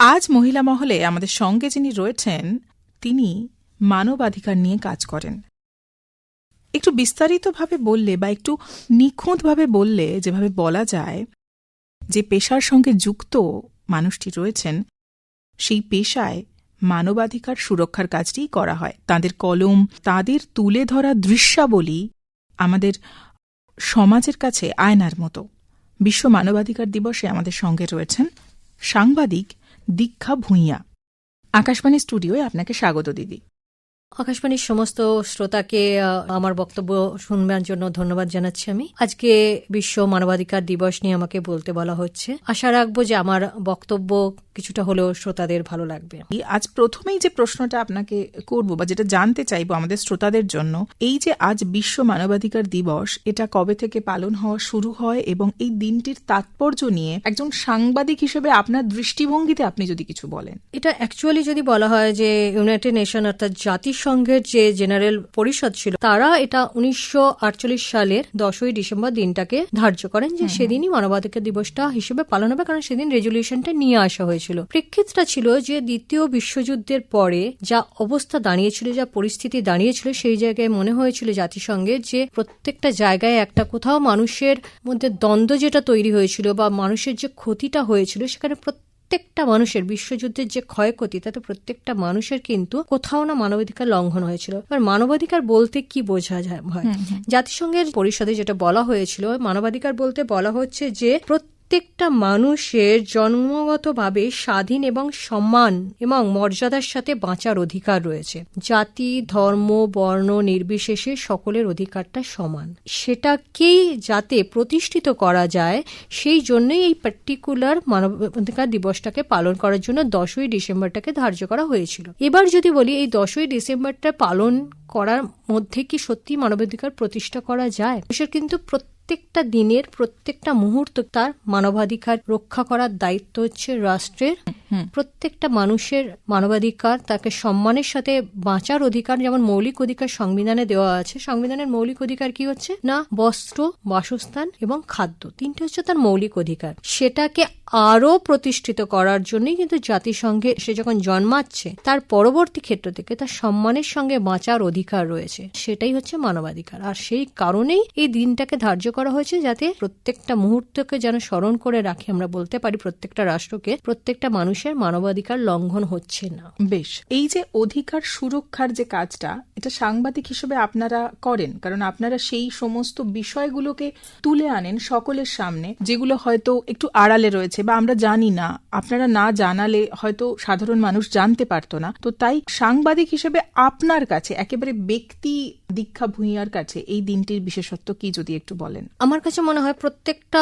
আজ মহিলা মহলে আমাদের সঙ্গে যিনি রয়েছেন, তিনি মানবাধিকার নিয়ে কাজ করেন। একটু বিস্তারিতভাবে বললে বা একটু নিখুঁতভাবে বললে যেভাবে বলা যায়, যে পেশার সঙ্গে যুক্ত মানুষটি রয়েছেন, সেই পেশায় মানবাধিকার সুরক্ষার কাজটিই করা হয়। তাদের কলম, তাদের তুলে ধরা দৃশ্যাবলী আমাদের সমাজের কাছে আয়নার মতো। বিশ্ব মানবাধিকার দিবসে আমাদের সঙ্গে রয়েছেন সাংবাদিক দীক্ষা ভূঁইয়া। আকাশবাণী স্টুডিওয় আপনাকে স্বাগত দিদি। আকাশবাণীর সমস্ত শ্রোতাকে আমার বক্তব্য শুনবার জন্য ধন্যবাদ জানাচ্ছি আমি। আজকে বিশ্ব মানবাধিকার দিবস নিয়ে আমাকে বলতে বলা হচ্ছে। আশা রাখব যে আমার বক্তব্য কিছুটা হলেও শ্রোতাদের ভালো লাগবে। আজ প্রথমেই যে প্রশ্নটা আপনাকে করব বা যেটা জানতে চাইব আমাদের শ্রোতাদের জন্য এই যে আজ বিশ্ব মানবাধিকার দিবস এটা কবে থেকে পালন হওয়া শুরু হয় এবং এই দিনটির তাৎপর্য নিয়ে একজন সাংবাদিক হিসেবে আপনার দৃষ্টিভঙ্গিতে আপনি যদি কিছু বলেন। এটা অ্যাকচুয়ালি যদি বলা হয় যে ইউনাইটেড নেশন অর্থাৎ জাতিসংঘের যে জেনারেল পরিষদ ছিল তারা এটা উনিশশো আটচল্লিশ সালের দশই ডিসেম্বর দিনটাকে ধার্য করেন যে সেদিনই মানবাধিকার দিবসটা হিসেবে পালন হবে কারণ সেদিন রেজলিউশনটা নিয়ে আসা হয়েছিল। প্রেক্ষিতটা ছিল যে দ্বিতীয় বিশ্বযুদ্ধের পরে যা অবস্থা দাঁড়িয়েছিল যা পরিস্থিতি দাঁড়িয়েছিল সেই জায়গায় মনে হয়েছিল জাতিসংঘের যে প্রত্যেকটা জায়গায় একটা কোথাও মানুষের মধ্যে দ্বন্দ্ব যেটা তৈরি হয়েছিল বা মানুষের যে ক্ষতিটা হয়েছিল সেখানে প্রত্যেকটা মানুষের বিশ্বযুদ্ধের যে ক্ষয়ক্ষতি তাতে প্রত্যেকটা মানুষের কিন্তু কোথাও না মানবাধিকার লঙ্ঘন হয়েছিল। এবার মানবাধিকার বলতে কি বোঝা যায়? হয়। জাতিসংঘের পরিষদে যেটা বলা হয়েছিল মানবাধিকার বলতে বলা হচ্ছে যে প্রত্যেকটা মানুষের জন্মগতভাবে স্বাধীন এবং সম্মান এবং মর্যাদার সাথে বাঁচার অধিকার রয়েছে। জাতি, ধর্ম, বর্ণ নির্বিশেষে সকলের অধিকারটা সমান। সেটাকেই যাতে প্রতিষ্ঠিত করা যায়, সেই জন্যই এই পার্টিকুলার মানবাধিকার দিবসটাকে পালন করার জন্য দশই ডিসেম্বরটাকে ধার্য করা হয়েছিল। এবার যদি বলি, এই দশই ডিসেম্বরটা পালন করার মধ্যে কি সত্যি মানবাধিকার প্রতিষ্ঠা করা যায়? কিন্তু প্রত্যেকটা দিনের প্রত্যেকটা মুহূর্ত তার মানবাধিকার রক্ষা করার দায়িত্ব হচ্ছে রাষ্ট্রের। প্রত্যেকটা মানুষের মানবাধিকার, তাকে সম্মানের সাথে বাঁচার অধিকার, যেমন মৌলিক অধিকার সংবিধানে দেওয়া আছে, সংবিধানের মৌলিক অধিকার কি হচ্ছে? না, বস্ত্র, বাসস্থান এবং খাদ্য। তিনটে হচ্ছে তার মৌলিক অধিকার। সেটাকে আরও প্রতিষ্ঠিত করার জন্যই কিন্তু জাতিসংঘে সে যখন জন্মাচ্ছে, তার পরবর্তী ক্ষেত্র থেকে তার সম্মানের সঙ্গে বাঁচার অধিকার রয়েছে। সেটাই হচ্ছে মানবাধিকার। আর সেই কারণেই এই দিনটাকে ধার্য করা হয়েছে যাতে প্রত্যেকটা মুহূর্তকে যেন স্মরণ করে রাখি। আমরা বলতে পারি প্রত্যেকটা রাষ্ট্রকে প্রত্যেকটা মানুষের মানবাধিকার লঙ্ঘন হচ্ছে না। বেশ এই যে অধিকার সুরক্ষার যে কাজটা এটা সাংবাদিক হিসেবে আপনারা করেন কারণ আপনারা সেই সমস্ত বিষয়গুলোকে তুলে আনেন সকলের সামনে যেগুলো হয়তো একটু আড়ালে রয়েছে বা আমরা জানি না। আপনারা না জানালে হয়তো সাধারণ মানুষ জানতে পারতো না। তো তাই সাংবাদিক হিসেবে আপনার কাছে একেবারে ব্যক্তি দীক্ষা ভূঁইয়ার কাছে এই দিনটির বিশেষত্ব কি যদি একটু বলেন? আমার কাছে মনে হয় প্রত্যেকটা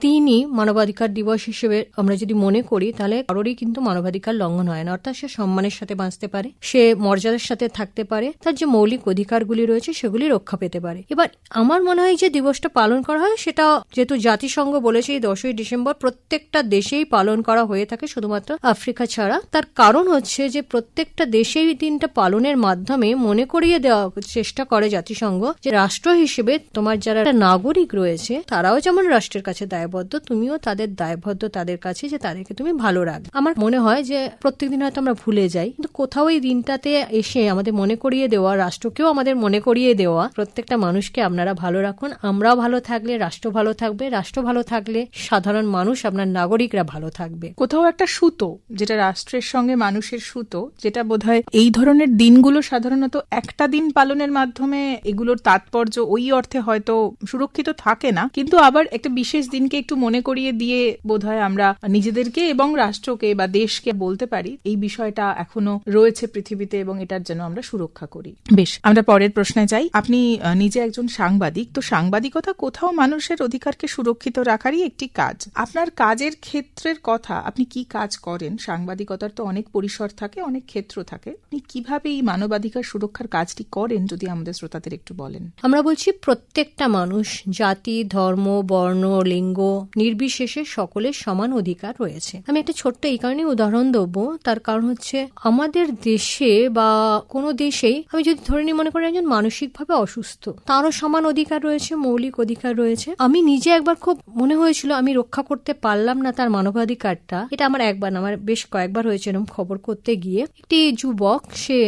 দিনই মানবাধিকার দিবস হিসেবে আমরা যদি মনে করি তাহলে কারোরই কিন্তু মানবাধিকার লঙ্ঘন হয় না। অর্থাৎ সে সম্মানের সাথে বাঁচতে পারে, সে মর্যাদার সাথে থাকতে পারে, তার যে মৌলিক অধিকারগুলি রয়েছে সেগুলি রক্ষা পেতে পারে। এবার আমার মনে হয় যে দিবসটা পালন করা হয়, সেটা যেহেতু জাতিসংঘ বলেছে এই দশই ডিসেম্বর প্রত্যেকটা দেশেই পালন করা হয়ে থাকে শুধুমাত্র আফ্রিকা ছাড়া। তার কারণ হচ্ছে যে প্রত্যেকটা দেশেই দিনটা পালনের মাধ্যমে মনে করিয়ে দেওয়া চেষ্টা করে জাতিসংঘ যে রাষ্ট্র হিসেবে তোমার যারা নাগরিক রয়েছে, তারাও যেমন রাষ্ট্রের কাছে দায়বদ্ধ, তুমিও তাদের দায়বদ্ধ, তাদের কাছে যে তাদেরকে তুমি ভালো রাখবে। আমার মনে হয় যে প্রত্যেকদিন হয়তো আমরা ভুলে যাই, কিন্তু কোথাও এই দিনটাতে এসে আমাদের মনে করিয়ে দেওয়া, রাষ্ট্রকেও আমাদের মনে করিয়ে দেওয়া, প্রত্যেকটা মানুষকে আপনারা ভালো রাখুন, আমরাও ভালো থাকলে রাষ্ট্র ভালো থাকবে, রাষ্ট্র ভালো থাকলে সাধারণ মানুষ, আপনার নাগরিকরা ভালো থাকবে। কোথাও একটা সুতো, যেটা রাষ্ট্রের সঙ্গে মানুষের সুতো, যেটা বোধহয় এই ধরনের দিনগুলো সাধারণত একটা দিন পালনের মাধ্যমে এগুলোর তাৎপর্য ওই অর্থে হয়তো সুরক্ষিত থাকে না, কিন্তু আবার একটা বিশেষ দিনকে একটু মনে করিয়ে দিয়ে বোধহয় আমরা নিজেদেরকে এবং রাষ্ট্রকে বা দেশকে বলতে পারি, এই বিষয়টা এখনও রয়েছে পৃথিবীতে এবং এটার জন্য আমরা সুরক্ষা করি। বেশ, আমরা পরের প্রশ্নে যাই। আপনি নিজে একজন সাংবাদিক, তো সাংবাদিকতা কোথাও মানুষের অধিকারকে সুরক্ষিত রাখারই একটি কাজ। আপনার কাজের ক্ষেত্রের কথা আপনি কি কাজ করেন? সাংবাদিকতার তো অনেক পরিসর থাকে, অনেক ক্ষেত্র থাকে। আপনি কীভাবে এই মানবাধিকার সুরক্ষার কাজটি করেন, যদি আমাদের শ্রোতাদের একটু বলেন? আমরা বলছি প্রত্যেকটা মানুষ, জাতি, ধর্ম, বর্ণ, লিঙ্গ, নির্বিশেষে সকলের সমান অধিকার রয়েছে। আমি একটা ছোট্ট এই কারণে উদাহরণ দেবো। তার কারণ হচ্ছে আমাদের দেশে বা কোনো দেশেই আমি যদি ধরে নিই মনে করি একজন মানসিকভাবে অসুস্থ তারও সমান অধিকার রয়েছে মৌলিক অধিকার রয়েছে। আমি নিজে একবার খুব মনে হয়েছিল আমি রক্ষা করতে পারলাম না তার মানবাধিকারটা। এটা আমার একবার না আমার বেশ কয়েকবার হয়েছে এরকম খবর করতে গিয়ে। একটি যুবক সে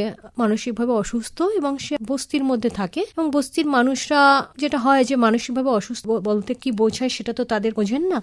মানসিকভাবে অসুস্থ এবং সে বস্তির মধ্যে থাকে এবং বস্তির মানুষরা যেটা হয় যে মানসিকভাবে অসুস্থ বলতে কি বোঝায় সেটা তো তাদের বোঝেন না।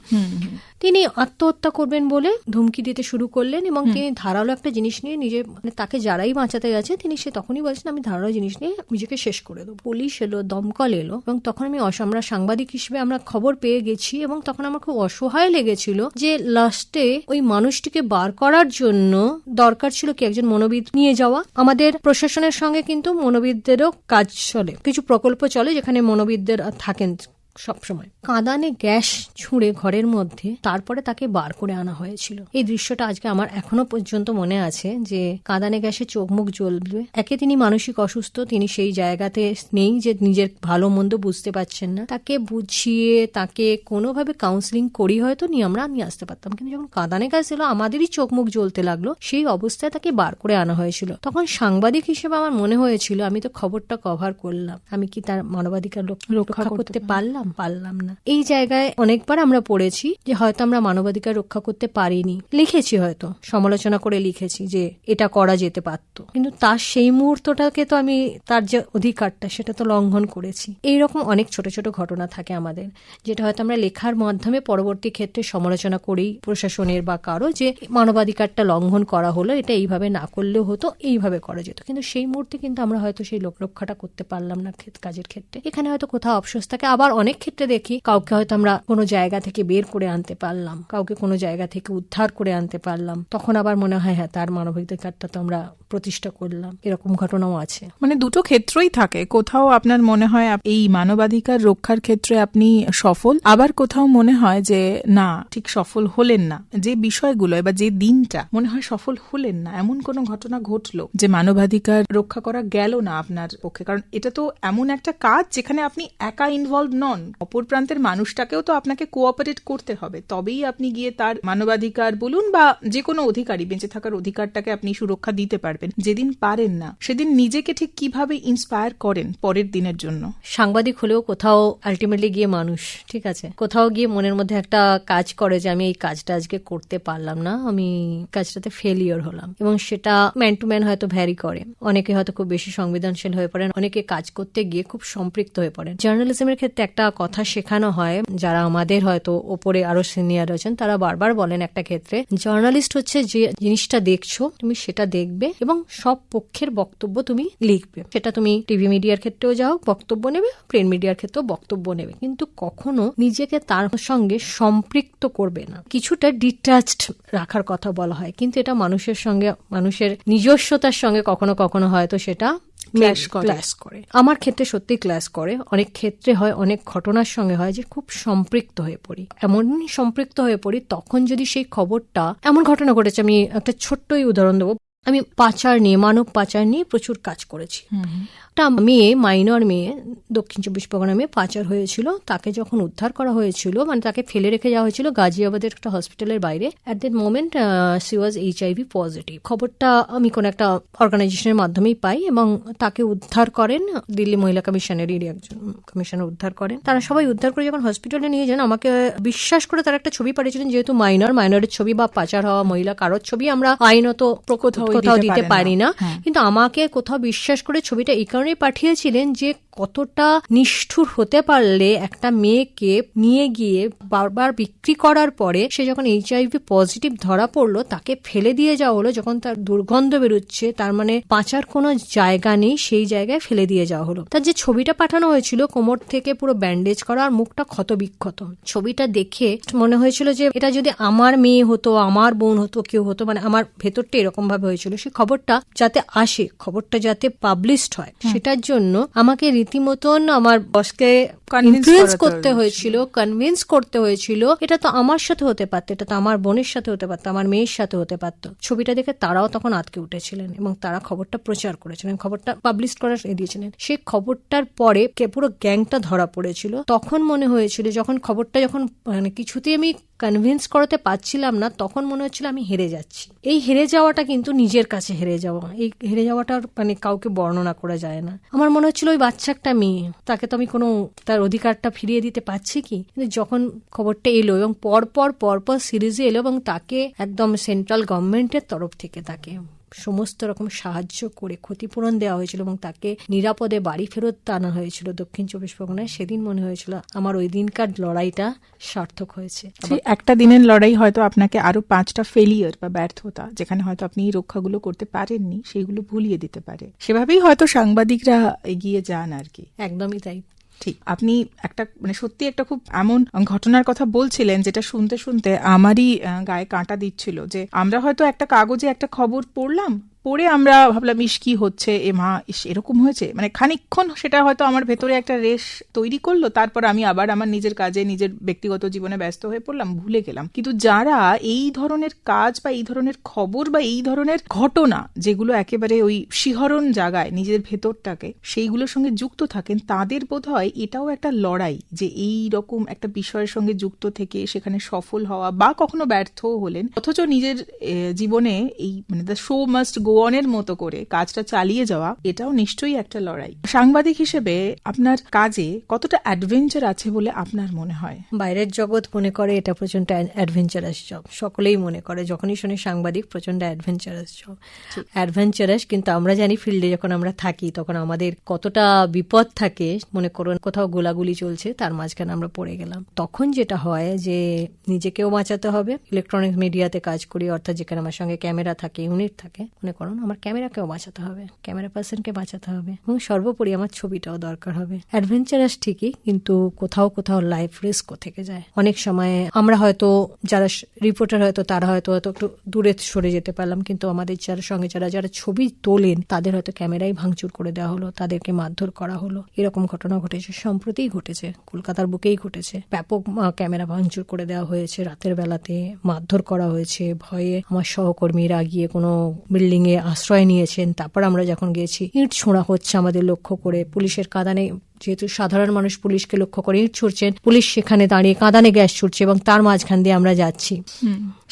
তিনি আত্মহত্যা করবেন বলে ধুমকি দিতে শুরু করলেন এবং তিনি ধারালো একটা জিনিস নিয়ে নিজে মানে তাকে যারাই বাঁচাতে গেছে তিনি সে তখনই বলছেন আমি ধারালো জিনিস নিয়ে নিজেকে শেষ করে দেবো। পুলিশ এলো দমকল এলো এবং তখন আমি আমরা সাংবাদিক হিসেবে আমরা খবর পেয়ে গেছি এবং তখন আমার খুব অসহায় লেগেছিল যে লাস্টে ওই মানুষটিকে বার করার জন্য দরকার ছিল কি একজন মনোবিদ নিয়ে যাওয়া। আমাদের প্রশাসনের সঙ্গে কিন্তু মনোবিদদেরও কাজ চলে কিছু প্রকল্প চলে যেখানে মনোবিদদের থাকেন সবসময়। কাঁদানে গ্যাস ছুঁড়ে ঘরের মধ্যে তারপরে তাকে বার করে আনা হয়েছিল। এই দৃশ্যটা আজকে আমার এখনও পর্যন্ত মনে আছে যে কাঁদানে গ্যাসে চোখ মুখ জ্বলবে। একে তিনি মানসিক অসুস্থ, তিনি সেই জায়গাতে নেই যে নিজের ভালো মন্দ বুঝতে পারছেন না। তাকে বুঝিয়ে, তাকে কোনোভাবে কাউন্সিলিং করি হয়তো নিয়ে আমরা নিয়ে আসতে পারতাম। কিন্তু যখন কাঁদানে গ্যাস এলো, আমাদেরই চোখ মুখ জ্বলতে লাগল। সেই অবস্থায় তাকে বার করে আনা হয়েছিল। তখন সাংবাদিক হিসেবে আমার মনে হয়েছিল, আমি তো খবরটা কভার করলাম। আমি কি তার মানবাধিকার রক- রক্ষা করতে পারলাম? পারলাম না। এই জায়গায় অনেকবার আমরা পড়েছি যে হয়তো আমরা মানবাধিকার রক্ষা করতে পারিনি। লিখেছি হয়তো, সমালোচনা করে লিখেছি যে এটা করা যেতে পারত। কিন্তু তার সেই মুহূর্তটাকে তো আমি, তার যে অধিকারটা সেটা তো লঙ্ঘন করেছি। এইরকম অনেক ছোট ছোট ঘটনা থাকে আমাদের, যেটা হয়তো আমরা লেখার মাধ্যমে পরবর্তী ক্ষেত্রে সমালোচনা করেই প্রশাসনের বা কারও যে মানবাধিকারটা লঙ্ঘন করা হলো, এটা এইভাবে না করলেও হতো, এইভাবে করা যেত। কিন্তু সেই মুহূর্তে কিন্তু আমরা হয়তো সেই লোক রক্ষাটা করতে পারলাম না কাজের ক্ষেত্রে। এখানে হয়তো কোথাও অফসোস থাকে, আবার অনেক ক্ষেত্রে দেখি কাউকে হয়তো আমরা কোনো জায়গা থেকে বের করে আনতে পারলাম, কাউকে কোনো জায়গা থেকে উদ্ধার করে আনতে পারলাম। তখন আবার মনে হয় হ্যাঁ তার মানবাধিকারটা তো আমরা প্রতিষ্ঠা করলাম। এরকম ঘটনাও আছে। মানে দুটো ক্ষেত্রই থাকে। কোথাও আপনার মনে হয় এই মানবাধিকার রক্ষার ক্ষেত্রে আপনি সফল, আবার কোথাও মনে হয় যে, না, ঠিক সফল হলেন না। যে বিষয়গুলো বা যে দিনটা মনে হয় সফল হলেন না, এমন কোনো ঘটনা ঘটলো যে মানবাধিকার রক্ষা করা গেল না আপনার পক্ষে? কারণ এটা তো এমন একটা কাজ যেখানে আপনি একা ইনভলভ নন। অপর প্রান্তের মানুষটাকেও তো আপনাকে কোঅপারেট করতে হবে। তবেই আপনি গিয়ে তার মানবাধিকার বলুন বা যে কোনো অধিকারী, বেঁচে থাকার অধিকারটাকে আপনি সুরক্ষা দিতে পারবেন। যেদিন পারেন না, সেদিন নিজেকে ঠিক কীভাবে ইন্সপায়ার করেন পরের দিনের জন্য। সাংবাদিক হলেও কোথাও আলটিমেটলি গিয়ে মানুষ, ঠিক আছে? কোথাও গিয়ে মনের মধ্যে একটা কাজ করে যে, আমি এই কাজটা আজকে করতে পারলাম না, আমি কাজটাতে ফেলিওর হলাম। এবং সেটা ম্যান টু ম্যান হয়তো ভ্যারি করে। অনেকে হয়তো খুব বেশি সংবেদনশীল হয়ে পড়েন, অনেকে কাজ করতে গিয়ে খুব সম্পৃক্ত হয়ে পড়েন। জার্নালিজমের ক্ষেত্রে একটা কথা শেখানো হয়। যারা আমাদের হয়তো ওপরে আরও সিনিয়র আছেন তারা বারবার বলেন একটা ক্ষেত্রে, জার্নালিস্ট হচ্ছে যে জিনিসটা দেখছ, তুমি সেটা দেখবে এবং সব পক্ষের বক্তব্য তুমি লিখবে। সেটা তুমি টিভি মিডিয়ার ক্ষেত্রেও যাও, বক্তব্য নেবে প্রিন্ট মিডিয়ার ক্ষেত্রেও বক্তব্য নেবে। কিন্তু কখনো নিজেকে তার সঙ্গে সম্পৃক্ত করবে না। কিছুটা ডিটাচড রাখার কথা বলা হয়। কিন্তু এটা মানুষের সঙ্গে, মানুষের নিজস্বতার সঙ্গে কখনো কখনো হয়তো সেটা Clash করে। ক্লাস করে। আমার ক্ষেত্রে সত্যি ক্লাস করে। অনেক ক্ষেত্রে হয় অনেক ঘটনার সঙ্গে হয় যে খুব সম্পৃক্ত হয়ে পড়ি। এমনই সম্পৃক্ত হয়ে পড়ি তখন যদি সেই খবরটা এমন ঘটনা ঘটেছে আমি একটা ছোট্টই উদাহরণ দেবো। আমি পাচার নিয়ে মানব পাচার নিয়ে প্রচুর কাজ করেছি। একটা মেয়ে মাইনর মেয়ে দক্ষিণ চব্বিশ পরগনা মেয়ে পাচার হয়েছিল। তাকে যখন উদ্ধার করা হয়েছিল মানে তাকে ফেলে রেখে যাওয়া হয়েছিল গাজিয়াবাদের একটা হসপিটালের বাইরে। At that moment she was H I V positive খবরটা আমি কোন একটা অর্গানাইজেশনের মাধ্যমেই পাই এবং তাকে উদ্ধার করেন দিল্লি মহিলা কমিশনেরই একজন কমিশনার উদ্ধার করেন। তারা সবাই উদ্ধার করে যখন হসপিটালে নিয়ে যান আমাকে বিশ্বাস করে তারা একটা ছবি পাঠিয়েছিলেন যেহেতু মাইনর মাইনরের ছবি বা পাচার হওয়া মহিলা কারোর ছবি আমরা আইনত কোথাও কোথাও দিতে পারি না। না। হ্যাঁ। কিন্তু আমাকে কোথাও বিশ্বাস করে ছবিটা এই কারণেই পাঠিয়েছিলেন যে কতটা নিষ্ঠুর হতে পারলে একটা মেয়েকে নিয়ে গিয়ে বারবার বিক্রি করার পরে সে যখন এইচআইভি পজিটিভ ধরা পড়ল, তাকে ফেলে দিয়ে যাওয়া হলো। যখন তার দুর্গন্ধ বেরোচ্ছে, তার মানে বাঁচার কোনো জায়গা নেই, সেই জায়গায় ফেলে দিয়ে যাওয়া হলো। তার যে ছবিটা পাঠানো হয়েছিল, কোমর থেকে পুরো ব্যান্ডেজ করা আর মুখটা ক্ষত বিক্ষত ছবিটা দেখে মনে হয়েছিল যে এটা যদি আমার মেয়ে হতো, আমার বোন হতো, কেউ হতো মানে আমার ভেতরটা এরকম ভাবে হয়েছিল। সেই খবরটা যাতে আসে, খবরটা যাতে পাবলিশড হয়। সেটার জন্য আমাকে রীতিমতন আমার বসকে ইনফ্লুয়েন্স করতে হয়েছিল। কনভিন্স করতে হয়েছিল। এটা তো আমার সাথে হতে পারতো এটা তো আমার বোনের সাথে হতে পারতো আমার মেয়ের সাথে হতে পারতো। ছবিটা দেখে তারাও তখন আটকে উঠেছিলেন এবং তারা খবরটা প্রচার করেছিলেন খবরটা পাবলিশ করার দিয়েছিলেন। সেই খবরটার পরে পুরো গ্যাংটা ধরা পড়েছিল। তখন মনে হয়েছিল যখন খবরটা যখন মানে কিছুতেই আমি কনভিন্স করাতে পারছিলাম না, তখন মনে হচ্ছিল আমি হেরে যাচ্ছি। এই হেরে যাওয়াটা কিন্তু নিজের কাছে হেরে যাওয়া। এই হেরে যাওয়াটা মানে কাউকে বর্ণনা করা যায় না। আমার মনে হচ্ছিল ওই বাচ্চা একটা মেয়ে, তাকে তো আমি কোনো, তার অধিকারটা ফিরিয়ে দিতে পারছি কি? কিন্তু যখন খবরটা এলো এবং পরপর পরপর সিরিজে এলো এবং তাকে একদম সেন্ট্রাল গভর্নমেন্টের তরফ থেকে তাকে সমস্ত রকম সাহায্য করে ক্ষতিপূরণ দেওয়া হয়েছিল এবং তাকে নিরাপদে বাড়ি ফেরত আনা হয়েছিল দক্ষিণ চব্বিশ পরগনায়। সেদিন মনে হয়েছিল আমার ওই দিনকার লড়াইটা সার্থক হয়েছে। একটা দিনের লড়াই হয়তো আপনাকে আরও পাঁচটা ফেলিয়ার বা ব্যর্থতা যেখানে হয়তো আপনি এই রক্ষাগুলো করতে পারেননি সেইগুলো ভুলিয়ে দিতে পারে। সেভাবেই হয়তো সাংবাদিকরা এগিয়ে যান আর কি। একদমই তাই। ঠিক। আপনি একটা মানে সত্যি একটা খুব এমন ঘটনার কথা বলছিলেন, যেটা শুনতে শুনতে আমারই গায়ে কাঁটা দিচ্ছিল যে আমরা হয়তো একটা কাগজে একটা খবর পড়লাম পড়ে আমরা ভাবলাম, ইস, কি হচ্ছে? এ মা, ইস, এরকম হয়েছে? মানে খানিকক্ষণ সেটা হয়তো আমার ভেতরে একটা রেশ তৈরি করল, তারপর আমি আবার আমার নিজের কাজে, নিজের ব্যক্তিগত জীবনে ব্যস্ত হয়ে পড়লাম, ভুলে গেলাম। কিন্তু যারা এই ধরনের কাজ বা এই ধরনের খবর বা এই ধরনের ঘটনা যেগুলো একেবারে ওই শিহরণ জাগায় নিজের ভেতরটাকে, সেইগুলোর সঙ্গে যুক্ত থাকেন, তাদের বোধ হয় এটাও একটা লড়াই যে এই রকম একটা বিষয়ের সঙ্গে যুক্ত থেকে সেখানে সফল হওয়া বা কখনো ব্যর্থও হলেন। অথচ নিজের জীবনে এই মানে দ্য শো মাস্ট গো অনের মতো করে কাজটা চালিয়ে যাওয়া এটাও নিশ্চয়ই একটা লড়াই। সাংবাদিক হিসেবে আপনার কাজে কতটা অ্যাডভেঞ্চার আছে বলে আপনার মনে হয়? বাইরের জগৎ মনে করে এটা প্রচণ্ড অ্যাডভেঞ্চারাস জব সকলেই মনে করে যখনই শুনে সাংবাদিক প্রচণ্ড অ্যাডভেঞ্চারাস জব অ্যাডভেঞ্চারাস কিন্তু আমরা জানি ফিল্ডে যখন আমরা থাকি তখন আমাদের কতটা বিপদ থাকে মনে করুন কোথাও গোলাগুলি চলছে তার মাঝখানে আমরা পড়ে গেলাম। তখন যেটা হয় যে নিজেকেও বাঁচাতে হবে। ইলেকট্রনিক মিডিয়াতে কাজ করি অর্থাৎ যেখানে আমার সঙ্গে ক্যামেরা থাকে ইউনিট থাকে মনে করুন আমার ক্যামেরাকেও বাঁচাতে হবে, ক্যামেরা পার্সনকে বাঁচাতে হবে এবং সর্বোপরি আমার ছবিটাও দরকার হবে। অ্যাডভেঞ্চারাস ঠিকই, কিন্তু কোথাও কোথাও লাইফ রিস্ক থেকে যায়। অনেক সময় আমরা হয়তো, যারা রিপোর্টার হয়তো, তারা হয়তো হয়তো একটু দূরে সরে যেতে পারলাম, কিন্তু আমাদের যারা সঙ্গে যারা যারা ছবি তোলেন, তাদের হয়তো ক্যামেরাই ভাঙচুর করে দেওয়া হলো, তাদেরকে মারধর করা হলো। এরকম ঘটনা ঘটেছে, সম্প্রতিই ঘটেছে, কলকাতার বুকেই ঘটেছে। ব্যাপক ক্যামেরা ভাঙচুর করে দেওয়া হয়েছে, রাতের বেলাতে মারধর করা হয়েছে, ভয়ে আমার সহকর্মীরা গিয়ে কোনো বিল্ডিং এ আশ্রয় নিয়েছেন, তারপর আমরা যখন গিয়েছি, ইট ছোঁড়া হচ্ছে আমাদের লক্ষ্য করে। পুলিশের কাঁদানে যেহেতু সাধারণ মানুষ পুলিশকে লক্ষ্য করে ইট ছুটছেন পুলিশ সেখানে দাঁড়িয়ে কাঁদানে গ্যাস ছুটছে এবং তার মাঝখান দিয়ে আমরা যাচ্ছি।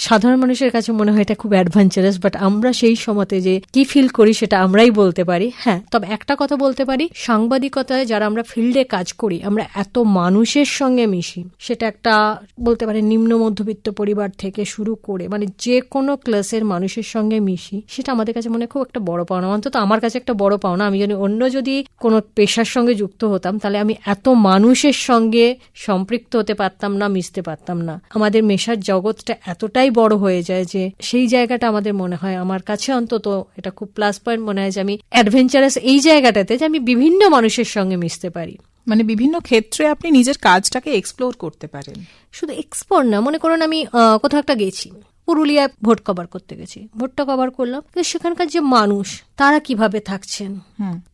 সাধারণ মানুষের কাছে মনে হয় এটা খুব অ্যাডভেঞ্চারাস বাট আমরা সেই সময়তে যে কি ফিল করি সেটা আমরাই বলতে পারি। হ্যাঁ তবে একটা কথা বলতে পারি, সাংবাদিকতায় যারা আমরা ফিল্ডে কাজ করি, আমরা এত মানুষের সঙ্গে মিশি, সেটা একটা বলতে পারি নিম্ন মধ্যবিত্ত পরিবার থেকে শুরু করে মানে যে কোনো ক্লাসের মানুষের সঙ্গে মিশি, সেটা আমাদের কাছে মনে খুব একটা বড় পাওনা। অন্তত আমার কাছে একটা বড় পাওনা। আমি যদি অন্য যদি কোনো পেশার সঙ্গে যুক্ত হতাম, তাহলে আমি এত মানুষের সঙ্গে সম্পৃক্ত হতে পারতাম না, মিশতে পারতাম না। আমাদের মেশার জগৎটা এতটাই বড় হয়ে যায় যে সেই জায়গাটা আমাদের মনে হয়। আমার কাছে অন্তত এটা খুব প্লাস পয়েন্ট মনে হয় যে আমি অ্যাডভেঞ্চারাস এই জায়গাটাতে যে আমি বিভিন্ন মানুষের সঙ্গে মিশতে পারি। মানে বিভিন্ন ক্ষেত্রে আপনি নিজের কাজটাকে এক্সপ্লোর করতে পারেন। শুধু এক্সপোর্ট না মনে করুন আমি কোথাও একটা গেছি পুরুলিয়ায় ভোট কভার করতে গেছি। ভোটটা কভার করলাম কিন্তু সেখানকার যে মানুষ তারা কীভাবে থাকছেন?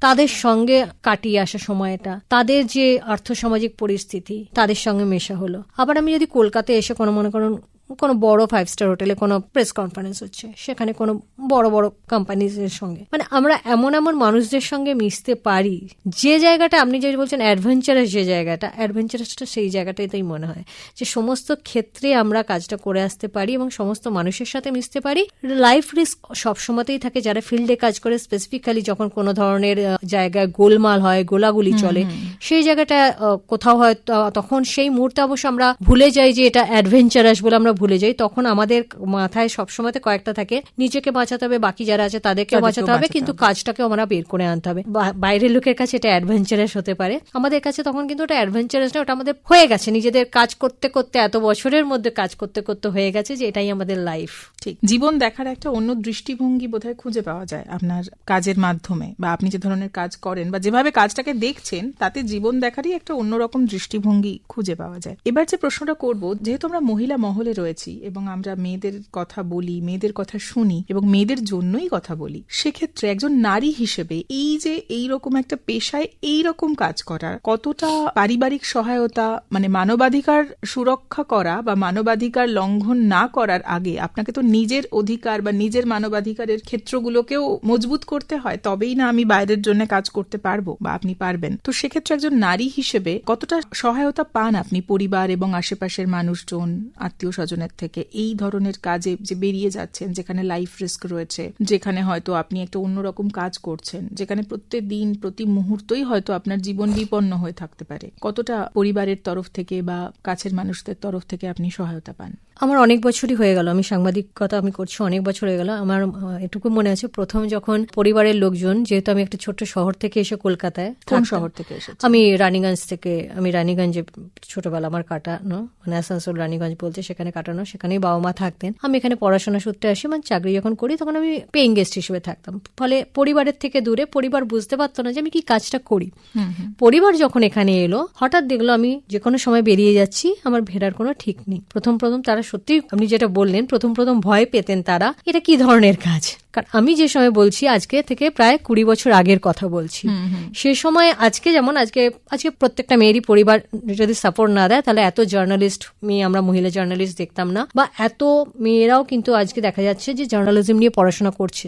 তাদের সঙ্গে কাটিয়ে আসা সময়টা তাদের যে আর্থসামাজিক পরিস্থিতি তাদের সঙ্গে মেশা হলো। আবার আমি যদি কলকাতায় এসে কোনো মনে করুন কোনো বড় ফাইভ স্টার হোটেলে কোনো প্রেস কনফারেন্স হচ্ছে সেখানে কোনো বড় বড় কোম্পানিজের সঙ্গে। মানে আমরা এমন এমন মানুষদের সঙ্গে মিশতে পারি যে জায়গাটা আপনি যে বলছেন অ্যাডভেঞ্চারাস যে জায়গাটা অ্যাডভেঞ্চারাসটা সেই জায়গাটাতেই মনে হয়। যে সমস্ত ক্ষেত্রে আমরা কাজটা করে আসতে পারি এবং সমস্ত মানুষের সাথে মিশতে পারি। লাইফ রিস্ক সবসময়তেই থাকে যারা ফিল্ডে কাজ করে স্পেসিফিক্যালি যখন কোনো ধরনের জায়গায় গোলমাল হয় গোলাগুলি চলে সেই জায়গাটা কোথাও হয় তখন সেই মুহূর্তে অবশ্য আমরা ভুলে যাই যে এটা অ্যাডভেঞ্চারাস বলে আমরা ভুলে যাই তখন আমাদের মাথায় সবসময়তে কয়েকটা থাকে নিজেকে বাঁচাতে হবে বাকি যারা আছে তাদেরকেও বাঁচাতে হবে কিন্তু হবে। কাজটাকে আমরা বের করে আনতে হবে। বাইরের লোকের কাছে এটা অ্যাডভেঞ্চারাস হতে পারে। আমাদের কাছে তখন কিন্তু ওটা অ্যাডভেঞ্চারাস না ওটা আমাদের হয়ে গেছে। নিজেদের কাজ করতে করতে এত বছরের মধ্যে কাজ করতে করতে হয়ে গেছে যে এটাই আমাদের লাইফ ঠিক। জীবন দেখার একটা অন্য দৃষ্টিভঙ্গি বোধহয় খুঁজে পাওয়া যায় আপনার কাজের মাধ্যমে বা আপনি যে ধরনের কাজ করেন বা যেভাবে কাজটাকে দেখছেন তাতে জীবন দেখারই একটা অন্যরকম দৃষ্টিভঙ্গি খুঁজে পাওয়া যায়। এবার যে প্রশ্নটা করব যেহেতু আমরা মহিলা মহলে রয়েছে রয়েছি এবং আমরা মেয়েদের কথা বলি, মেয়েদের কথা শুনি এবং মেয়েদের জন্যই কথা বলি। সেক্ষেত্রে একজন নারী হিসেবে এই যে এই রকম একটা পেশায় এই রকম কাজ করা কতটা পারিবারিক সহায়তা মানে মানবাধিকার সুরক্ষা করা বা মানবাধিকার লঙ্ঘন না করার আগে আপনাকে তো নিজের অধিকার বা নিজের মানবাধিকারের ক্ষেত্রগুলোকেও মজবুত করতে হয়, তবেই না আমি বাইরের জন্য কাজ করতে পারব বা আপনি পারবেন। তো সেক্ষেত্রে একজন নারী হিসেবে কতটা সহায়তা পান আপনি পরিবার এবং আশেপাশের মানুষজন আত্মীয় স্বজনের থেকে এই ধরনের কাজে যে বেরিয়ে যাচ্ছেন, যেখানে লাইফ রিস্ক রয়েছে, যেখানে হয়তো আপনি একটা অন্যরকম কাজ করছেন, যেখানে প্রত্যেক দিন, প্রতি মুহূর্তই হয়তো আপনার জীবন বিপন্ন হয়ে থাকতে পারে। কতটা পরিবারের তরফ থেকে বা কাছের মানুষদের তরফ থেকে আপনি সহায়তা পান? আমার অনেক বছরই হয়ে গেল আমি সাংবাদিকতা আমি করছি অনেক বছর হয়ে গেল আমার এটুকু মনে আছে প্রথম যখন পরিবারের লোকজন যেহেতু আমি একটা ছোট্ট শহর থেকে এসে কলকাতায় কোন শহর থেকে এসে আমি রানীগঞ্জ থেকে আমি রানীগঞ্জে ছোটবেলা আমার কাটানো মানে আসানসোল রানীগঞ্জ বলছে সেখানে কাটানো সেখানেই বাবা মা থাকতেন। আমি এখানে পড়াশোনা সূত্রে আসি মানে চাকরি যখন করি তখন আমি পেইং গেস্ট হিসেবে থাকতাম। ফলে পরিবারের থেকে দূরে পরিবার বুঝতে পারতো না যে আমি কি কাজটা করি। পরিবার যখন এখানে এলো হঠাৎ দেখল আমি যে কোনো সময় বেরিয়ে যাচ্ছি আমার ভেড়ার কোনো ঠিক নেই। প্রথম প্রথম তারা সত্যি আপনি যেটা বললেন প্রথম প্রথম ভয় পেতেন তারা এটা কি ধরনের কাজ? কারণ আমি যে সময় বলছি আজকে থেকে প্রায় কুড়ি বছর আগের কথা বলছি। সে সময় আজকে যেমন আজকে আজকে প্রত্যেকটা মেয়েরই পরিবার যদি সাপোর্ট না দেয় তাহলে এত জার্নালিস্ট মেয়ে আমরা মহিলা জার্নালিস্ট দেখতাম না। বা এত মেয়েরাও কিন্তু আজকে দেখা যাচ্ছে যে জার্নালিজম নিয়ে পড়াশোনা করছে।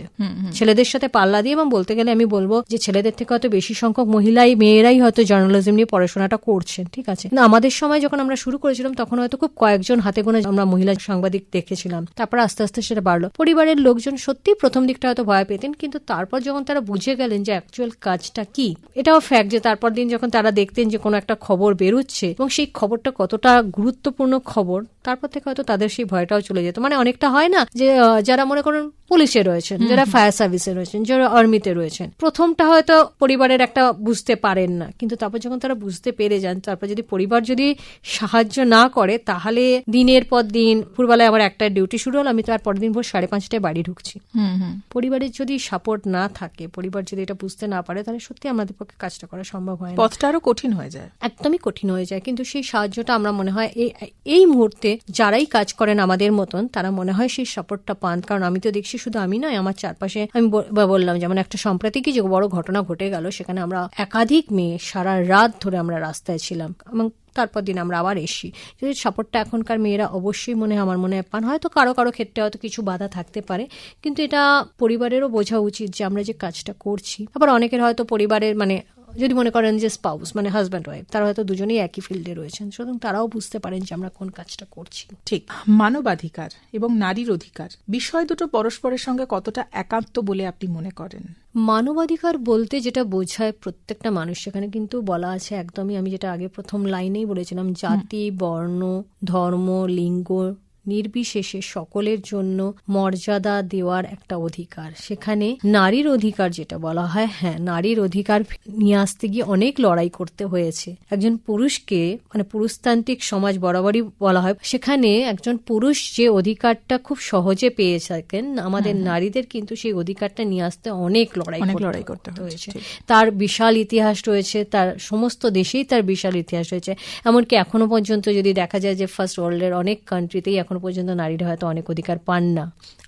ছেলেদের সাথে পাল্লা দিয়ে এবং বলতে গেলে আমি বলব যে ছেলেদের থেকে হয়তো বেশি সংখ্যক মহিলাই মেয়েরাই হয়তো জার্নালিজম নিয়ে পড়াশোনাটা করছেন ঠিক আছে? কিন্তু আমাদের সময় যখন আমরা শুরু করেছিলাম তখন হয়তো খুব কয়েকজন হাতে গোনা আমরা মহিলা সাংবাদিক দেখেছিলাম। তারপর আস্তে আস্তে সেটা বাড়লো। পরিবারের লোকজন সত্যি প্রথম দিকটা হয়তো ভয় পেতেন, কিন্তু তারপর যখন তারা বুঝে গেলেন যে অ্যাকচুয়াল কাজটা কি, এটাও ফ্যাক্ট যে তারপর দিন যখন তারা দেখতেন যে কোনো একটা খবর বেরোচ্ছে, এবং সেই খবরটা কতটা গুরুত্বপূর্ণ খবর তারপর থেকে হয়তো তাদের সেই ভয়টাও চলে যেত। মানে অনেকটা হয় না যে যারা মনে করেন পুলিশে রয়েছেন যারা ফায়ার সার্ভিসে রয়েছেন যারা আর্মিতে রয়েছেন প্রথমটা হয়তো পরিবারের একটা বুঝতে পারেন না। কিন্তু তারপর যখন তারা বুঝতে পেরে যান তারপর যদি পরিবার যদি সাহায্য না করে তাহলে দিনের পর দিন ফুরবেলায় আমার একটা ডিউটি শুরু হলো আমি তার পরের দিন ভোর সাড়ে পাঁচটায় বাড়ি ঢুকছি। হুম হুম। পরিবারের যদি সাপোর্ট না থাকে পরিবার যদি এটা বুঝতে না পারে তাহলে সত্যি আমাদের পক্ষে কাজটা করা সম্ভব হয় না। পথটা আরও কঠিন হয়ে যায়। একদমই কঠিন হয়ে যায়। কিন্তু সেই সাহায্যটা আমরা মনে হয় এই এই মুহূর্তে যারাই কাজ করেন আমাদের মতন, তারা মনে হয় সেই সাপোর্টটা পান। কারণ আমি তো দেখছি শুধু আমি নয়, আমার চারপাশে আমি বললাম যেমন একটা সম্প্রতিকই যে বড় ঘটনা ঘটে গেল, সেখানে আমরা একাধিক মেয়ে সারা রাত ধরে আমরা রাস্তায় ছিলাম এবং তারপর দিন আমরা আবার এসি যদি সাপোর্টটা এখনকার মেয়েরা অবশ্যই মনে আমার মনে হয় পান। হয়তো কারও কারও ক্ষেত্রে হয়তো কিছু বাধা থাকতে পারে, কিন্তু এটা পরিবারেরও বোঝা উচিত যে আমরা যে কাজটা করছি। আবার অনেকের হয়তো পরিবারের মানে যদি মনে করেন যে স্পাউস মানে হাজব্যান্ড ওয়াইফ তারা হয়তো দুজনেই একই ফিল্ডে রয়েছেন সুতরাং তারাও বুঝতে পারেন যে আমরা কোন কাজটা করছি। ঠিক মানবাধিকার এবং নারীর অধিকার বিষয় দুটো পরস্পরের সঙ্গে কতটা একাত্ম বলে আপনি মনে করেন? মানবাধিকার বলতে যেটা বোঝায় প্রত্যেকটা মানুষ সেখানে কিন্তু বলা আছে একদমই আমি যেটা আগে প্রথম লাইনেই বলেছিলাম জাতি বর্ণ ধর্ম লিঙ্গ নির্বিশেষে সকলের জন্য মর্যাদা দেওয়ার একটা অধিকার। সেখানে নারীর অধিকার যেটা বলা হয় হ্যাঁ নারীর অধিকার নিয়ে আসতে গিয়ে অনেক লড়াই করতে হয়েছে। একজন পুরুষকে মানে পুরুষতান্ত্রিক সমাজ বরাবরই বলা হয় সেখানে একজন পুরুষ যে অধিকারটা খুব সহজে পেয়ে থাকেন আমাদের নারীদের কিন্তু সেই অধিকারটা নিয়ে আসতে অনেক লড়াই লড়াই করতে হয়েছে, তার বিশাল ইতিহাস রয়েছে তার সমস্ত দেশেই তার বিশাল ইতিহাস রয়েছে। এমনকি এখনও পর্যন্ত যদি দেখা যায় যে ফার্স্ট ওয়ার্ল্ডের অনেক কান্ট্রিতেই এখনও পর্যন্ত নারীরা হয়তো অনেক অধিকার পান না।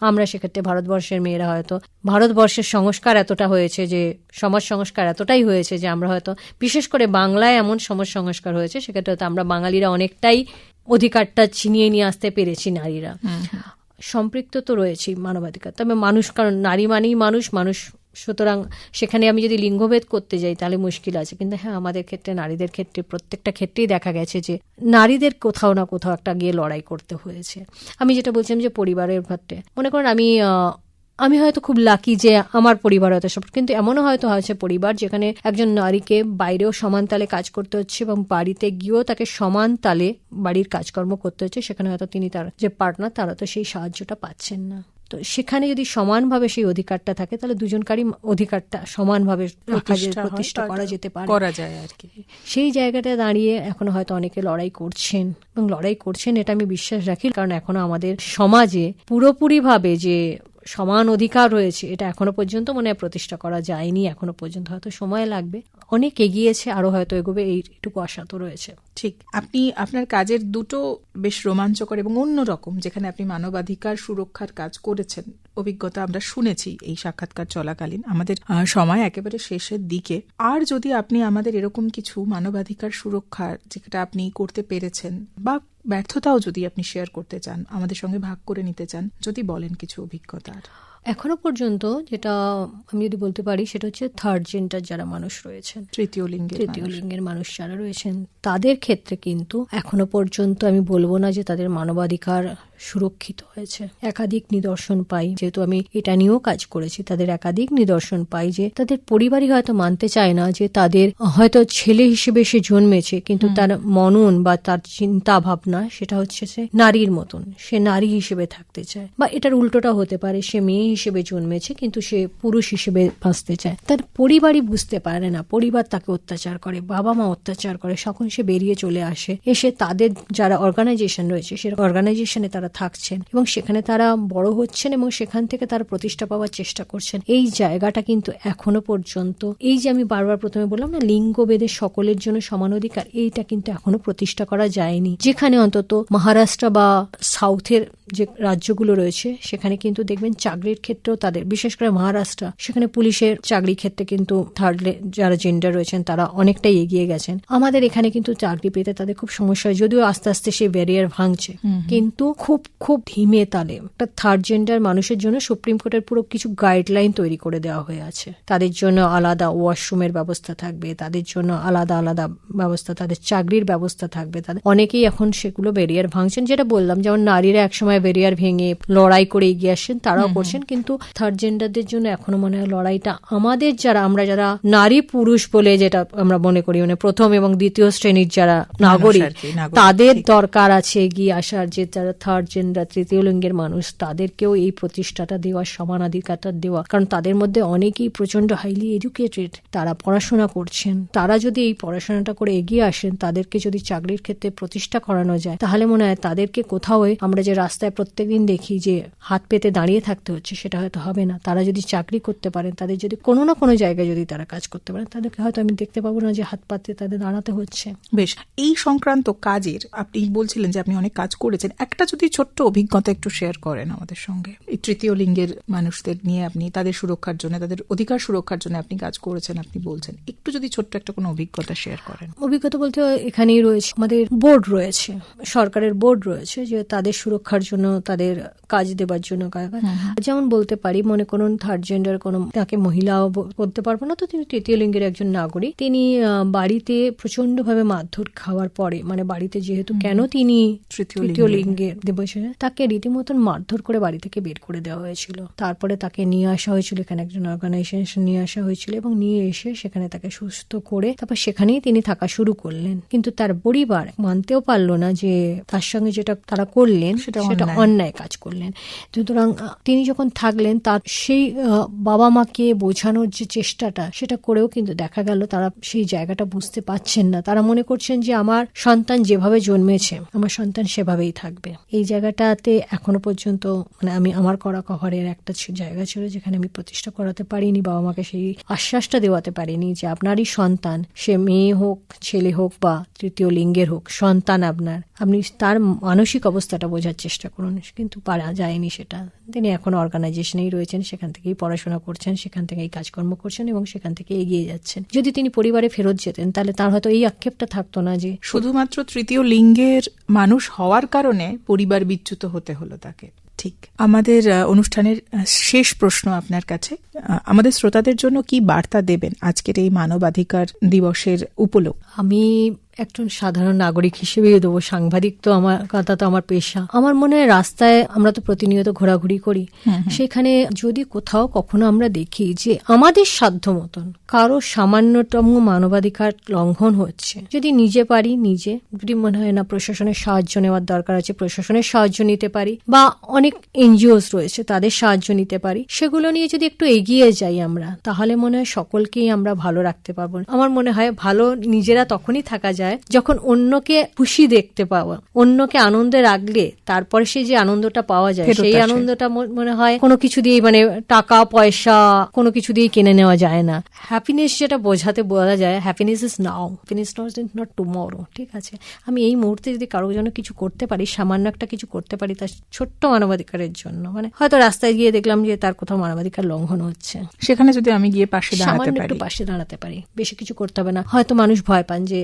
আমরা সেক্ষেত্রে ভারতবর্ষের মেয়েরা হয়তো ভারতবর্ষের সংস্কার এতটা হয়েছে যে সমাজ সংস্কার এতটাই হয়েছে যে আমরা হয়তো বিশেষ করে বাংলায় এমন সমাজ সংস্কার হয়েছে সেক্ষেত্রে হয়তো আমরা বাঙালিরা অনেকটাই অধিকারটা ছিনিয়ে নিয়ে আসতে পেরেছি নারীরা। সম্পৃক্ত তো রয়েছেই মানবাধিকার তবে মানুষ কারণ নারী মানেই মানুষ মানুষ সুতরাং সেখানে আমি যদি লিঙ্গভেদ করতে যাই, তাহলে মুশকিল আছে। কিন্তু হ্যাঁ আমাদের ক্ষেত্রে, নারীদের ক্ষেত্রে, প্রত্যেকটা ক্ষেত্রেই দেখা গেছে যে, নারীদের কোথাও না কোথাও একটা গিয়ে লড়াই করতে হয়েছে। আমি যেটা বলছিলাম যে, পরিবারের ক্ষেত্রে। মনে করেন, আমি আমি হয়তো খুব লাকি যে আমার পরিবার হয়তো সব কিন্তু এমনও হয়তো হয়েছে পরিবার যেখানে একজন নারীকে বাইরেও সমান তালে কাজ করতে হচ্ছে এবং বাড়িতে গিয়েও তাকে সমান তালে বাড়ির কাজকর্ম করতে হচ্ছে সেখানে হয়তো তিনি তার যে পার্টনার তারা তো সেই সাহায্যটা পাচ্ছেন না। তো সেখানে যদি সমানভাবে সেই অধিকারটা থাকে তাহলে দুজনকারই অধিকারটা সমানভাবে প্রতিষ্ঠা করা যেতে পারে। করা যায় আর কি। সেই জায়গাটা দাঁড়িয়ে এখনও হয়তো অনেকে লড়াই করছেন এবং লড়াই করছেন এটা আমি বিশ্বাস রাখি কারণ এখনও আমাদের সমাজে পুরোপুরিভাবে যে সমান অধিকার রয়েছে, এটা এখনও পর্যন্ত মনে হয় প্রতিষ্ঠা করা যায়নি, এখনও পর্যন্ত হয়তো সময় লাগবে। অনেক এগিয়েছে, আরও হয়তো এগোবে এইটুকু আশা তো রয়েছে। ঠিক, আপনি, আপনার কাজের দুটো বেশ রোমাঞ্চকর এবং অন্যরকম, যেখানে আপনি মানবাধিকার সুরক্ষার কাজ করেছেন। অভিজ্ঞতা আমরা শুনেছি এই সাক্ষাৎকার চলাকালীন। আমাদের সময় একেবারে শেষের দিকে। আর যদি আপনি আমাদের এরকম কিছু মানবাধিকার সুরক্ষার যেটা আপনি করতে পেরেছেন বা ব্যর্থতাও যদি আপনি শেয়ার করতে চান আমাদের সঙ্গে ভাগ করে নিতে চান যদি বলেন কিছু অভিজ্ঞতার। এখনও পর্যন্ত যেটা আমি যদি বলতে পারি সেটা হচ্ছে থার্ড জেন্ডার যারা মানুষ রয়েছেন তৃতীয় লিঙ্গের তৃতীয় লিঙ্গের মানুষ যারা রয়েছেন তাদের ক্ষেত্রে কিন্তু এখনও পর্যন্ত আমি বলব না যে তাদের মানবাধিকার সুরক্ষিত হয়েছে। একাধিক নিদর্শন পাই যেহেতু আমি এটা নিয়েও কাজ করেছি তাদের একাধিক নিদর্শন পাই যে তাদের পরিবারই হয়তো মানতে চায় না যে তাদের হয়তো ছেলে হিসেবে সে জন্মেছে কিন্তু তার মনন বা তার চিন্তা ভাবনা সেটা হচ্ছে সে নারীর মতন সে নারী হিসেবে থাকতে চায়। বা এটার উল্টোটা হতে পারে সে মেয়ে হিসেবে জন্মেছে কিন্তু সে পুরুষ হিসেবে বাঁচতে চায়। তার পরিবারই বুঝতে পারে না পরিবার তাকে অত্যাচার করে বাবা মা অত্যাচার করে তখন সে বেরিয়ে চলে আসে এসে তাদের যারা অর্গানাইজেশন রয়েছে সে অর্গানাইজেশনে তারা থাকছেন এবং সেখানে তারা বড় হচ্ছেন এবং সেখান থেকে তারা প্রতিষ্ঠা পাওয়ার চেষ্টা করছেন। এই জায়গাটা কিন্তু এখনও পর্যন্ত এই যে আমি বারবার প্রথমে বললাম না, লিঙ্গভেদে সকলের জন্য সমান অধিকার, এইটা কিন্তু এখনও প্রতিষ্ঠা করা যায়নি। যেখানে অন্তত মহারাষ্ট্র বা সাউথের যে রাজ্যগুলো রয়েছে সেখানে কিন্তু দেখবেন চাকরির ক্ষেত্রেও তাদের বিশেষ করে মহারাষ্ট্র সেখানে পুলিশের চাকরি ক্ষেত্রে কিন্তু থার্ড যারা জেন্ডার রয়েছেন তারা অনেকটাই এগিয়ে গেছেন। আমাদের এখানে কিন্তু চাকরি পেতে তাদের খুব সমস্যা হয় যদিও আস্তে আস্তে সেই ব্যারিয়ার ভাঙছে। কিন্তু খুব খুব ধীমে তালে একটা থার্ড জেন্ডার মানুষের জন্য সুপ্রিম কোর্টের পুরো কিছু গাইডলাইন তৈরি করে দেওয়া হয়ে আছে। তাদের জন্য আলাদা ওয়াশরুমের ব্যবস্থা থাকবে তাদের জন্য আলাদা আলাদা ব্যবস্থা তাদের চাকরির ব্যবস্থা থাকবে। তাদের অনেকেই এখন সেগুলো ব্যারিয়ার ভাঙছেন যেটা বললাম যেমন নারীরা একসময় ব্যারিয়ার ভেঙে লড়াই করে এগিয়ে আসছেন তারাও করছেন। কিন্তু থার্ড জেন্ডারদের জন্য এখনও মনে হয় লড়াইটা আমাদের যারা আমরা যারা নারী পুরুষ বলে যেটা আমরা মনে করি মানে প্রথম এবং দ্বিতীয় শ্রেণির যারা নাগরিক তাদের দরকার আছে এগিয়ে আসার যে যারা থার্ড জেন্ডার তৃতীয় লিঙ্গের মানুষ তাদেরকেও এই প্রতিষ্ঠাটা দেওয়া সমানাধিকারটা দেওয়া। কারণ তাদের মধ্যে অনেকেই প্রচণ্ড হাইলি এডুকেটেড তারা পড়াশোনা করছেন। তারা যদি এই পড়াশোনাটা করে এগিয়ে আসেন তাদেরকে যদি চাকরির ক্ষেত্রে প্রতিষ্ঠা করানো যায় তাহলে মনে হয় তাদেরকে কোথাও আমরা যে রাস্তায় প্রত্যেকদিন দেখি যে হাত পেতে দাঁড়িয়ে থাকতে হচ্ছে সেটা হয়তো হবে না। তারা যদি চাকরি করতে পারেন তাদের যদি কোনো না কোনো জায়গায় যদি তারা কাজ করতে পারেন তাদেরকে হয়তো আমি দেখতে পাবো না যে হাত পাতে তাদের দাঁড়াতে হচ্ছে। বেশ এই সংক্রান্ত কাজের আপনি বলছিলেন যে আপনি অনেক কাজ করেছেন। একটা যদি ছোট্ট অভিজ্ঞতা একটু শেয়ার করেন আমাদের সঙ্গে। এই তৃতীয় লিঙ্গের মানুষদের নিয়ে আপনি তাদের সুরক্ষার জন্য তাদের অধিকার সুরক্ষার জন্য আপনি কাজ করেছেন আপনি বলছেন। একটু যদি ছোট্ট একটা কোনো অভিজ্ঞতা শেয়ার করেন। অভিজ্ঞতা বলতে এখানেই রয়েছে আমাদের বোর্ড রয়েছে সরকারের বোর্ড রয়েছে যে তাদের সুরক্ষার জন্য তাদের কাজ দেবার জন্য যেমন বলতে পারি মনে করুন থার্ড জেন্ডার কোনো তাকে মহিলাও বলতে পারব না তো তিনি তৃতীয় লিঙ্গের একজন নাগরিক। তিনি বাড়িতে প্রচণ্ড ভাবে মারধর খাওয়ার পরে মানে বাড়িতে যেহেতু কেন তিনি তৃতীয় লিঙ্গের। লিঙ্গের তাকে রীতিমতন মারধর করে বাড়ি থেকে বের করে দেওয়া হয়েছিল। তারপরে তাকে নিয়ে আসা হয়েছিল এখানে একজন অর্গানাইজেশন নিয়ে আসা হয়েছিল এবং নিয়ে এসে সেখানে তাকে সুস্থ করে তারপর সেখানেই তিনি থাকা শুরু করলেন। কিন্তু তার পরিবার মানতেও পারল না যে তার সঙ্গে যেটা তারা করলেন সেটা অন্যায়। অন্যায় কাজ করলেন। সুতরাং তিনি যখন থাকলেন তার সেই বাবা মাকে বোঝানোর যে চেষ্টাটা সেটা করেও কিন্তু দেখা গেল তারা সেই জায়গাটা বুঝতে পারছেন না। তারা মনে করছেন যে আমার সন্তান যেভাবে জন্মেছে আমার সন্তান সেভাবেই থাকবে। এই জায়গাটাতে এখনও পর্যন্ত মানে আমি আমার করা কভারের একটা জায়গা ছিল যেখানে আমি প্রতিষ্ঠা করাতে পারিনি বাবা মাকে সেই আশ্বাসটা দেওয়াতে পারিনি যে আপনারই সন্তান সে মেয়ে হোক ছেলে হোক বা তৃতীয় লিঙ্গের হোক সন্তান আপনার। আপনি তার মানসিক অবস্থাটা বোঝার চেষ্টা করুন কিন্তু পারা যায়নি সেটা। তিনি এখন অর্গানাইজেশনেই রয়েছেন সেখান থেকেই পড়াশোনা করছেন সেখান থেকেই কাজকর্ম করছেন এবং সেখান থেকে এগিয়ে যাচ্ছেন। যদি তিনি পরিবারে ফেরত যেতেন তাহলে তার হয়তো এই আক্ষেপটা থাকতো না যে শুধুমাত্র তৃতীয় লিঙ্গের মানুষ হওয়ার কারণে পরিবার বিচ্যুত হতে হলো তাকে। ঠিক। আমাদের অনুষ্ঠানের শেষ প্রশ্ন আপনার কাছে। আমাদের শ্রোতাদের জন্য কি বার্তা দেবেন আজকের এই মানবাধিকার দিবসের উপলক্ষ? আমি একজন সাধারণ নাগরিক হিসেবেই দেবো। সাংবাদিক তো আমার কথা তো আমার পেশা। আমার মনে হয় রাস্তায় আমরা তো প্রতিনিয়ত ঘোরাঘুরি করি। সেখানে যদি কোথাও কখনো আমরা দেখি যে আমাদের সাধ্য মতন কারও সামান্যতম মানবাধিকার লঙ্ঘন হচ্ছে যদি নিজে পারি নিজে যদি মনে হয় না প্রশাসনের সাহায্য নেওয়ার দরকার আছে প্রশাসনের সাহায্য নিতে পারি বা অনেক এনজিওস রয়েছে তাদের সাহায্য নিতে পারি সেগুলো নিয়ে যদি একটু এগিয়ে যাই আমরা তাহলে মনে হয় সকলকেই আমরা ভালো রাখতে পারব। আমার মনে হয় ভালো নিজেরা তখনই থাকা যায় যায় যখন অন্যকে খুশি দেখতে পাওয়া অন্যকে আনন্দে রাখলে তারপরে সেই যে আনন্দটা পাওয়া যায় সেই আনন্দটা মনে হয় কোনো কিছু দিয়ে মানে টাকা পয়সা কোনো কিছু দিয়ে কিনে নেওয়া যায় না। হ্যাপিনেস যেটা বোঝাতে বলা যায় happiness is now happiness not not tomorrow ঠিক আছে? আমি এই মুহূর্তে যদি কারও জন্য কিছু করতে পারি সামান্য একটা কিছু করতে পারি তার ছোট্ট মানবাধিকারের জন্য মানে হয়তো রাস্তায় গিয়ে দেখলাম যে তার কোথাও মানবাধিকার লঙ্ঘন হচ্ছে। সেখানে যদি আমি গিয়ে পাশে দাঁড়াতে পারি। একটু পাশে দাঁড়াতে পারি বেশি কিছু করতে হবে না। হয়তো মানুষ ভয় পান যে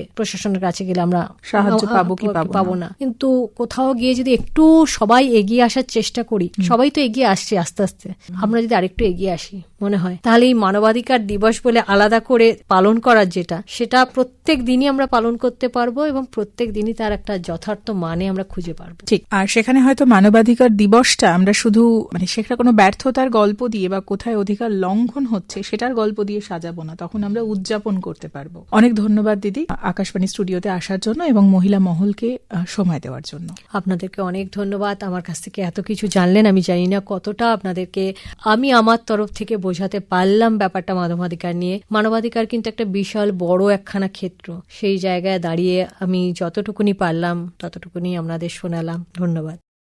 প্রশাসনের কাছে গেলে আমরা সাহায্য পাবো কি পাবো না। পাবো না। কিন্তু কোথাও গিয়ে যদি একটু সবাই এগিয়ে আসার চেষ্টা করি সবাই তো এগিয়ে আসছে আস্তে আস্তে। আমরা যদি আরেকটু এগিয়ে আসি। মনে হয়। তাহলে এই মানবাধিকার দিবস বলে আলাদা করে পালন করার যেটা সেটা প্রত্যেক দিনই আমরা পালন করতে পারব এবং প্রত্যেক দিনই তার একটা যথার্থ মানে আমরা খুঁজে পারব। ঠিক। আর সেখানে হয়তো মানবাধিকার দিবসটা আমরা শুধু মানে সেখানে কোনো ব্যর্থতার গল্প দিয়ে বা কোথায় অধিকার লঙ্ঘন হচ্ছে সেটার গল্প দিয়ে সাজাবো না। তখন আমরা উদযাপন করতে পারব। অনেক ধন্যবাদ দিদি আকাশবাণী স্টুডিওতে আসার জন্য এবং মহিলা মহলকে সময় দেওয়ার জন্য। আপনাদেরকে অনেক ধন্যবাদ। আমার কাছ থেকে এত কিছু জানলেন আমি জানি না কতটা আপনাদেরকে আমি আমার তরফ থেকে বোঝাতে পারলাম ব্যাপারটা মানবাধিকার নিয়ে। মানবাধিকার কিন্তু একটা বিশাল বড় একখানা ক্ষেত্র। সেই জায়গায় দাঁড়িয়ে আমি যতটুকুনি পারলাম, ততটুকুনি আপনাদের শোনালাম। ধন্যবাদ।